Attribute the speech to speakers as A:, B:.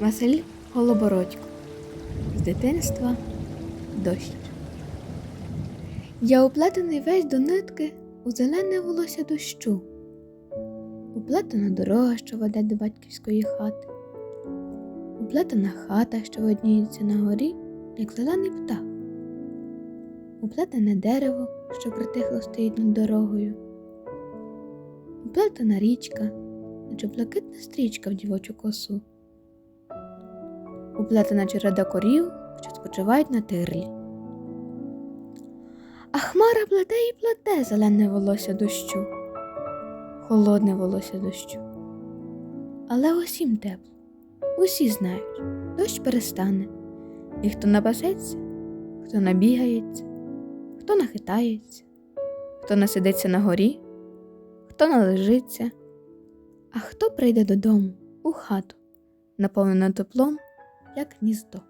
A: Василь Голобородько. З дитинства дощ. Я уплетений весь до нитки у зелене волосся дощу. Уплетена дорога, що веде до батьківської хати. Уплетена хата, що видніється на горі, як зелений птах. Уплетене дерево, що притихло стоїть над дорогою. Уплетена річка, наче блакитна стрічка в дівочу косу. Уплетена череда корів, що спочивають на тирлі. А хмара плете і плете зелене волосся дощу, холодне волосся дощу. Але усім тепло, усі знають, дощ перестане, і хто напасеться, хто набігається, хто нахитається, хто насидиться на горі, хто належиться, а хто прийде додому у хату, наповнену теплом, як гніздо.